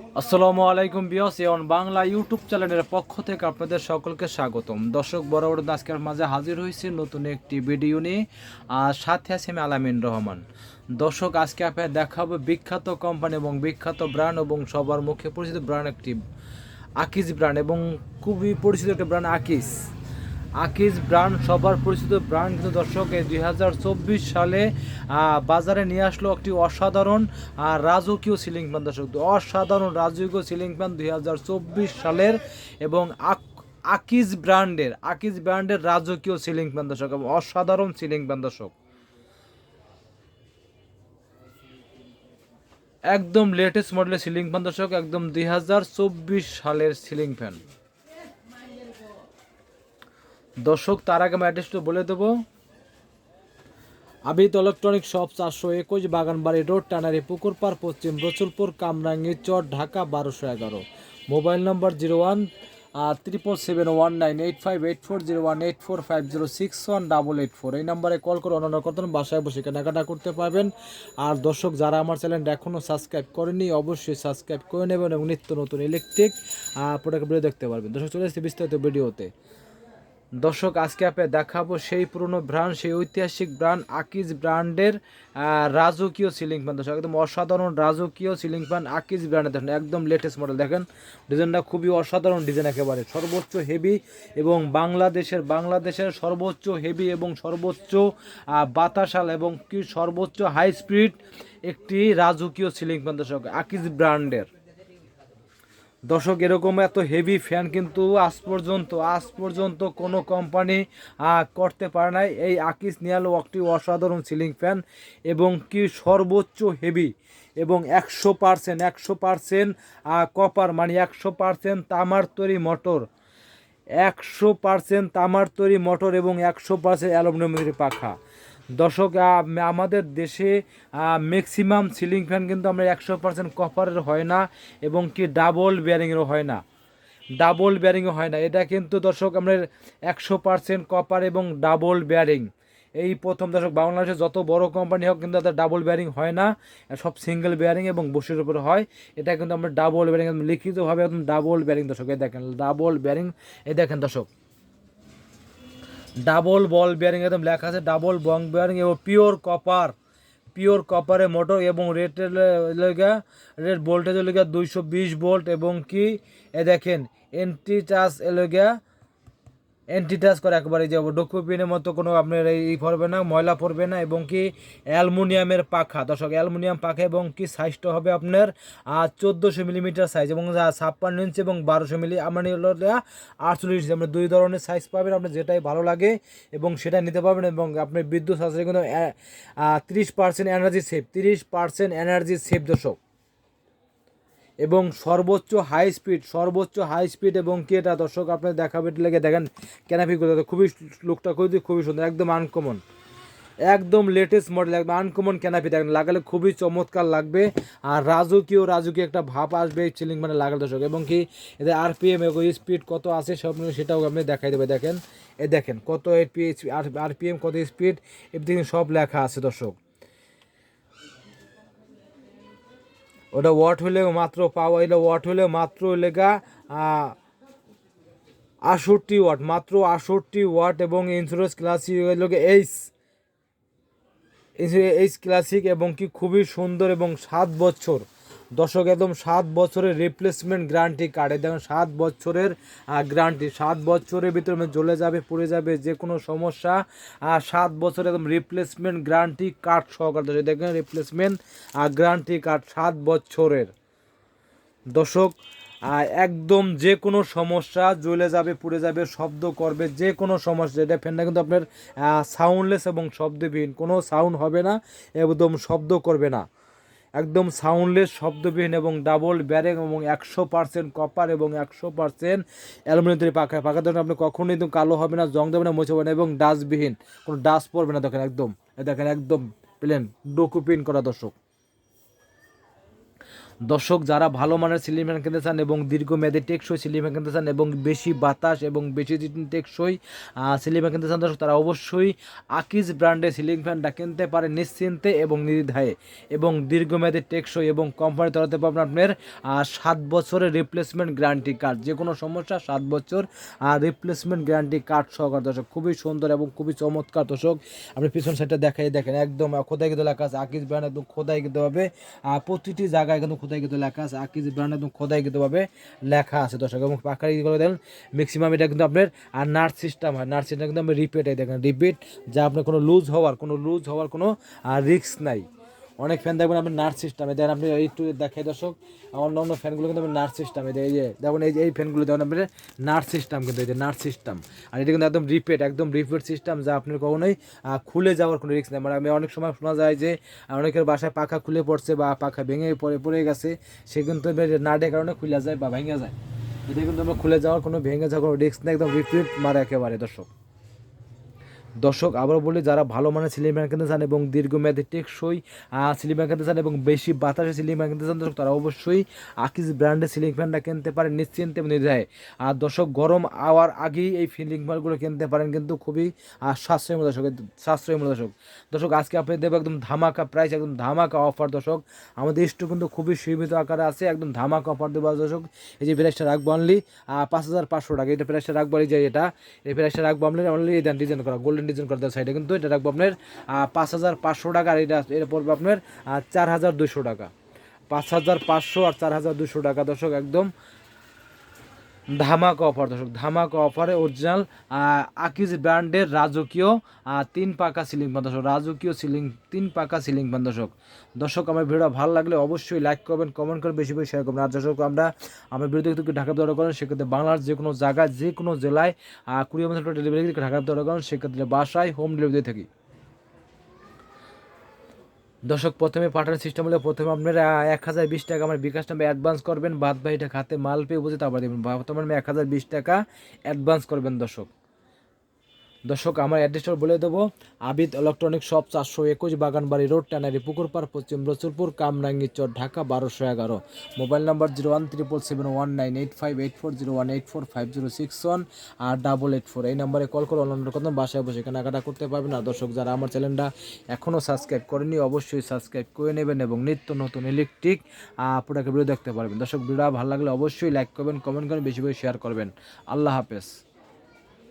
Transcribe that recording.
আসসালামু আলাইকুম বিয়স এওন বাংলা ইউটিউব চ্যানেলের পক্ষ থেকে আপনাদের সকলকে স্বাগতম। দর্শক বরাবর আজকের মাঝে হাজির হয়েছে নতুন একটি ভিডিও নিয়ে। আর সাথে আছে আমি আলামিন রহমান। দর্শক, আজকে আপনার দেখাবো বিখ্যাত কোম্পানি এবং বিখ্যাত ব্র্যান্ড এবং সবার মুখে পরিচিত ব্র্যান্ড একটি আকিজ ব্র্যান্ড এবং খুবই পরিচিত একটা ব্র্যান্ড আকিজ। আকিজ ব্র্যান্ড সবার পরিচিত ব্র্যান্ড কিন্তু দর্শক, এই দুই হাজার চব্বিশ সালে বাজারে নিয়ে আসলো একটি অসাধারণ রাজকীয় সিলিং ফ্যান দর্শক। অসাধারণ রাজকীয় সিলিং ফ্যান দুই হাজার চব্বিশ সালের এবং আক- আকিজ ব্র্যান্ডের আকিজ ব্র্যান্ডের রাজকীয় সিলিং ফ্যান দর্শক এবং অসাধারণ সিলিং ফ্যান দর্শক। একদম লেটেস্ট মডেলের সিলিং ফ্যান দর্শক, একদম দুই হাজার চব্বিশ সালের সিলিং ফ্যান দর্শক, তার আগে আমি অ্যাড্রেসটা বলে দেবো। আবিদ ইলেকট্রনিক শপ চারশো একুশ বাগানবাড়ি রোড টানারি পুকুরপাড় পশ্চিম রসুলপুর, কামরাঙ্গি চর, ঢাকা, বারোশো এগারো। Mobile number zero one triple seven one nine eight five eight four zero one eight four five zero six one double eight four এই নাম্বারে কল করে অন্যান্য করতেন বাসায় বসে কেনাকাটা করতে পারবেন। আর দর্শক, যারা আমার চ্যানেলটা এখনও সাবস্ক্রাইব করেনি অবশ্যই সাবস্ক্রাইব করে নেবেন এবং নিত্য নতুন ইলেকট্রিক প্রোডাক্ট ভিডিও দেখতে পারবেন। দর্শক, চলে এসেছে বিস্তারিত ভিডিওতে দর্শক, আজকে আপনি দেখাবো সেই পুরনো ব্র্যান্ড, সেই ঐতিহাসিক ব্র্যান্ড আকিজ ব্র্যান্ডের রাজকীয় সিলিং ফ্যান দর্শক, একদম অসাধারণ রাজকীয় সিলিং ফ্যান আকিজ ব্র্যান্ডের। দেখেন, একদম লেটেস্ট মডেল দেখেন ডিজাইনটা খুবই অসাধারণ ডিজাইন একেবারে। সর্বোচ্চ হেভি এবং বাংলাদেশের বাংলাদেশের সর্বোচ্চ হেভি এবং সর্বোচ্চ বাতাসাল এবং কি সর্বোচ্চ হাই স্পিড একটি রাজকীয় সিলিং ফ্যান দর্শক, আকিজ ব্র্যান্ডের। দর্শক, এরকম এত হেভি ফ্যান কিন্তু আজ পর্যন্ত আজ পর্যন্ত কোনো কোম্পানি করতে পারে নাই। এই আকিস নিয়াল একটি অসাধারণ সিলিং ফ্যান এবং কি সর্বোচ্চ হেভি এবং একশো পার্সেন্ট একশো পার্সেন্ট কপার মানে একশো পার্সেন্ট তামার তৈরি মোটর একশো পার্সেন্ট তামার তৈরি মোটর এবং একশো পার্সেন্ট অ্যালুমিনিয়ামের পাখা। দর্শক আমাদের দেশে ম্যাক্সিমাম সিলিং ফ্যান কিন্তু আমরা একশো পার্সেন্ট কপারের হয় না এবং কি ডাবল বেয়ারিংয়েরও হয় না। ডাবল বেয়ারিংও হয় না। এটা কিন্তু দর্শক আমরা একশো পার্সেন্ট কপার এবং ডাবল বেয়ারিং এই প্রথম দর্শক, বাংলাদেশে যত বড় কোম্পানি হোক কিন্তু তাদের ডাবল বেয়ারিং হয় না। সব সিঙ্গেল বেয়ারিং এবং বসির উপরে হয়। এটা কিন্তু আমরা ডাবল বেয়ারিং লিখিতভাবে একদম ডাবল বেয়ারিং দর্শক। এই দেখেন ডাবল বেয়ারিং এই দেখেন দর্শক। ডাবল বল বিয়ারিং একদম লেখা আছে, ডাবল বং বিয়ারিং এবং পিওর কপার পিওর কপারে মোটর এবং রেটের লেগা রেট ভোল্টেজ লেগা দুইশো বিশ ভোল্ট এবং কি? এ দেখেন এন্টি চার্জ এলেগা টাচ করে একবারে যাব ডকুপিনের মতো কোনো আপনার এই পড়বে না, ময়লা পড়বে না এবং কি অ্যালুমিনিয়ামের পাখা। দর্শক, অ্যালুমিনিয়াম পাখা এবং কি সাইজটা হবে আপনার চোদ্দোশো মিলিমিটার সাইজ এবং ছাপ্পান্ন ইঞ্চি এবং বারোশো মিলি আমার হলো আটচল্লিশ ইঞ্চি আপনার দুই ধরনের সাইজ পাবেন, আপনার যেটাই ভালো লাগে এবং সেটা নিতে পারবেন এবং আপনার বিদ্যুৎ সাশ্রয় কিন্তু তিরিশ পার্সেন্ট এনার্জি সেভ তিরিশ পার্সেন্ট এনার্জি সেভ দর্শক। এবং সর্বোচ্চ হাই স্পিড সর্বোচ্চ হাই স্পিড এবং কি এটা দর্শক আপনার দেখাবে লেগে দেখেন ক্যানাপি করে খুবই লুকটা খুবই খুবই সুন্দর, একদম আনকমন একদম লেটেস্ট মডেল একদম আনকমন ক্যানাপি দেখেন, লাগালে খুবই চমৎকার লাগবে। আর রাজকীয় রাজকীয় একটা ভাব আসবে এই চিলিং মানে লাগালে, দর্শক। এবং কি, এদের আরপিএম স্পিড কত আছে সব সেটাও আপনি দেখাই দেবে, দেখেন। এ দেখেন, কত এপি আরপিএম কত স্পিড এভরিথিং সব লেখা আছে, দর্শক। ওটা ওয়াট হলে মাত্র পাওয়া এটা ওয়াট হলে মাত্র লেগা আষট্টি ওয়াট মাত্র আষট্টি ওয়াট এবং ইন্স্যুরেন্স ক্লাসিক লোকে এইচ এইচ ক্লাসিক এবং কি খুবই সুন্দর এবং সাত বছর। দর্শক, একদম সাত বছরের রিপ্লেসমেন্ট গ্যারান্টি কার্ড দেখুন, সাত বছরের গ্যারান্টি সাত বছরের ভিতরে মানে জ্বলে যাবে, পুড়ে যাবে, যে কোনো সমস্যা। সাত বছর একদম রিপ্লেসমেন্ট গ্যারান্টি কার্ড সহকারে দর্শক, দেখেন রিপ্লেসমেন্ট গ্যারান্টি কার্ড সাত বছরের। দর্শক একদম যে কোনো সমস্যা জ্বলে যাবে, পুড়ে যাবে, শব্দ করবে, যে কোনো সমস্যা। এটা ফ্যানটা কিন্তু আপনার সাউন্ডলেস এবং শব্দবিহীন। কোনো সাউন্ড হবে না, একদম শব্দ করবে না। একদম সাউন্ডলেস, শব্দবিহীন এবং ডাবল ব্যারেক এবং একশো পার্সেন্ট কপার এবং একশো পার্সেন্ট অ্যালুমিনিয়াম পাখা। পাখা ধরুন আপনি কখনোই একদম কালো হবে না, জং দেবে না, মোছে হবে না এবং ডাস্টবিহীন। কোনো ডাস্ট পড়বে না, দেখেন একদম। দেখেন একদম প্লেন ডোকুপিন করা দর্শক। দর্শক যারা ভালো মানের সিলিং ফ্যান কিনতে চান এবং দীর্ঘমেয়াদী টেকসই সিলিং ফ্যান কিনতে চান এবং বেশি বাতাস এবং বেশি টেকসই সিলিং ফ্যান কিনতে চান দর্শক, তারা অবশ্যই আকিজ ব্র্যান্ডের সিলিং ফ্যানটা কিনতে পারে নিশ্চিন্তে এবং নির্ধায়ে এবং দীর্ঘমেয়াদী টেকসই এবং কোম্পানি তরফে পাবেন আপনার সাত বছরের রিপ্লেসমেন্ট গ্যারান্টি কার্ড যে কোনো সমস্যা, সাত বছর রিপ্লেসমেন্ট গ্যারান্টি কার্ড সহকার দর্শক, খুবই সুন্দর এবং খুবই চমৎকার দর্শক। আপনি পিছন সাইডটা দেখাই দেখেন, একদম খোদাই কিন্তু লেখা আছে আকিজ ব্র্যান্ড একদম খোদাই কিন্তু হবে প্রতিটি জায়গায় কিন্তু খোদাই কিন্তু লেখা আছে। আকিজ ব্র্যান্ড একদম খোদাই কিন্তু ভাবে লেখা আছে। দর্শক, এবং পাখারি করে দেখেন ম্যাক্সিমাম এটা কিন্তু আপনার, আর নার্স সিস্টেম হয়। নার্স সিস্টেম কিন্তু আপনি রিপিট এই দেখেন রিপিট যা আপনার কোনো লুজ হওয়ার, কোনো লুজ হওয়ার কোনো রিস্ক নাই। অনেক ফ্যান দেখবেন আপনি নার্স সিস্টেমে দেখেন আপনি একটু দেখাই দর্শক অন্য অন্য ফ্যানগুলো কিন্তু আপনি নার্স সিস্টেমে এই যে, দেখুন এই যে, এই ফ্যানগুলো দেখুন আপনি নার্স সিস্টেম কিন্তু এই যে নার্স সিস্টেম আর এটা কিন্তু একদম রিপেট একদম রিপেট সিস্টেম যা আপনার কখনোই খুলে যাওয়ার কোনো রিস্ক নেই। মানে আমি অনেক সময় শোনা যায় যে, অনেকের বাসায় পাখা খুলে পড়ছে বা পাখা ভেঙে পড়ে পড়ে গেছে, সে কিন্তু নাটের কারণে খুলে যায় বা ভেঙে যায়। এটা কিন্তু আমরা খুলে যাওয়ার কোনো, ভেঙে যাওয়ার কোনো রিস্ক নেই, একদম রিপিট মারে একেবারে দর্শক। দর্শক, আবারও বলি, যারা ভালো মানের সিলিং ফ্যান কিনতে চান এবং দীর্ঘমেয়াদী টেকসই সিলিং ফ্যান কিনতে চান এবং বেশি বাতাসে সিলিং ফ্যান কিনতে চান, দর্শক, তারা অবশ্যই আকিজ ব্র্যান্ডের সিলিং ফ্যানটা কিনতে পারেন নিশ্চিন্তে নির্ধায় আর দর্শক, গরম আওয়ার আগেই এই সিলিং ফ্যানগুলো কিনতে পারেন, কিন্তু খুবই সাশ্রয়ী মূল্য দর্শক সাশ্রয়ী মূল্য দর্শক। দর্শক, আজকে আপনি দেবো একদম ধামাকা প্রাইস একদম ধামাকা অফার দর্শক। আমাদের স্টক কিন্তু খুবই সীমিত আকারে আছে, একদম ধামাকা অফার দেবো দর্শক। এই যে প্রাইসটা রাখব অনলি পাঁচ হাজার পাঁচশো টাকা, এটা প্রাইসটা রাখব এই যে এটা, এই প্রাইসটা রাখব অনলি অনলি ডিজাইন করা গোল্ডেন ডিজাইন করা দেওয়া সাইডে কিন্তু এটা রাখব আপনার পাঁচ হাজার পাঁচশো টাকা, আর এটা এটা পড়বে আপনার চার হাজার দুশো টাকা। পাঁচ হাজার পাঁচশো আর চার হাজার দুশো টাকা, দর্শক, একদম ধামাকা অফার, দর্শক, ধামাকা অফারে অরিজিনাল আকিজ ব্র্যান্ডের রাজকীয় তিন পাকা সিলিং ফ্যান দর্শক, রাজকীয় সিলিং তিন পাকা সিলিং ফ্যান দর্শক। দর্শক, আমার ভিডিও ভালো লাগলে অবশ্যই লাইক করবেন কমেন্ট করবেন বেশি বেশি শেয়ার করবেন। আর দর্শক, আমরা, আমার ভিডিও থেকে ঢাকা অর্ডার করেন, সেক্ষেত্রে বাংলার যে কোনো জায়গায়, যে কোনো জেলায় কুড়ি বছর ডেলিভারি ঢাকা অর্ডার করেন, সেক্ষেত্রে বাসায় হোম ডেলিভারি থাকি। দর্শক, প্রথমে পাঠানোর সিস্টেম হলে প্রথমে আপনারা এক হাজার বিশ টাকা আমার বিকাশ নামে অ্যাডভান্স করবেন, বাদ বাহিটা খাতে মাল পেয়ে বুঝে তারপর দেবেন বর্তমানে এক হাজার বিশ টাকা অ্যাডভান্স করবেন দর্শক। দর্শক, আমার অ্যাড্রেসটা বলে দেবো। আবিদ ইলেকট্রনিক শপ চারশো একুশ বাগানবাড়ি রোড টানারি পুকুরপাড় পশ্চিম রসুলপুর, কামরাঙ্গি চর, ঢাকা, বারোশো এগারো। Mobile number zero one triple seven one nine eight five eight four zero one eight four five zero six one আর ডাবল এইট ফোর এই নাম্বারে কল করে অনলাইন কথা বাসায় বসে কেনাকাটা করতে পারবেন। আর দর্শক, যারা আমার চ্যানেলটা এখনও সাবস্ক্রাইব করেনি অবশ্যই সাবস্ক্রাইব করে নেবেন এবং নিত্য নতুন ইলেকট্রিক প্রোডাক্টের ভিডিও দেখতে পারবেন। দর্শক ভিডিও ভালো লাগলে অবশ্যই লাইক করবেন কমেন্ট করবেন, বেশি বেশি শেয়ার করবেন। আল্লাহ হাফেজ।